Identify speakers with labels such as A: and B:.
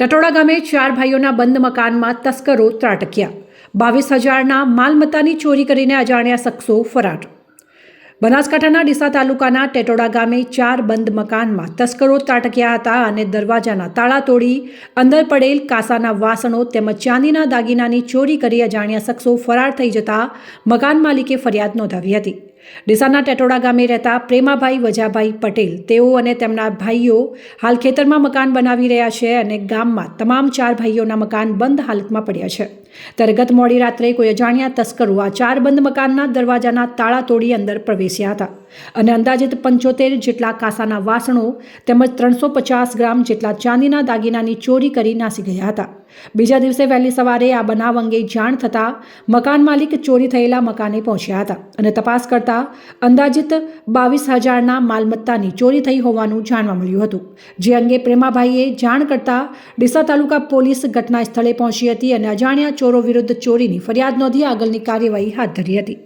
A: ટટોડા ગામે ચાર ભાઈઓના બંધ મકાનમાં તસ્કરો ત્રાટક્યા. બાવીસ હજારના માલમત્તાની ચોરી કરીને અજાણ્યા શખ્સો ફરાર. બનાસકાંઠાના ડીસા તાલુકાના ટેટોડા ગામે ચાર બંધ મકાનમાં તસ્કરો ત્રાટક્યા હતા અને દરવાજાના તાળા તોડી અંદર પડેલ કાસાના વાસણો તેમજ ચાંદીના દાગીનાની ચોરી કરી અજાણ્યા શખ્સો ફરાર થઈ જતા મકાન માલિકે ફરિયાદ નોંધાવી હતી. ડીસાના ટેટોડા ગામે રહેતા પ્રેમાભાઈ વજાભાઈ પટેલ, તેઓ અને તેમના ભાઈઓ હાલ ખેતરમાં મકાન બનાવી રહ્યા છે અને ગામમાં તમામ ચાર ભાઈઓના મકાન બંધ હાલતમાં પડ્યા છે. ત્યારે ગત મોડી રાત્રે કોઈ અજાણ્યા તસ્કરો આ ચાર બંધ મકાનના દરવાજાના તાળા તોડી અંદર પ્રવેશ્યા હતા અને અંદાજિત પંચોતેર જેટલા કાસાના વાસણો તેમજ ત્રણસો પચાસ ગ્રામ જેટલા ચાંદીના દાગીનાની ચોરી કરી નાસી ગયા હતા. બીજા દિવસે વહેલી સવારે આ બનાવ અંગે જાણ થતાં મકાન માલિક ચોરી થયેલા મકાને પહોંચ્યા હતા અને તપાસ કરતા અંદાજિત બાવીસ હજારના માલમત્તાની ચોરી થઈ હોવાનું જાણવા મળ્યું હતું. જે અંગે પ્રેમાભાઈએ જાણ કરતા ડીસા તાલુકા પોલીસ ઘટના સ્થળે પહોંચી હતી અને અજાણ્યા ચોરો વિરુદ્ધ ચોરીની ફરિયાદ નોંધી આગળની કાર્યવાહી હાથ ધરી હતી.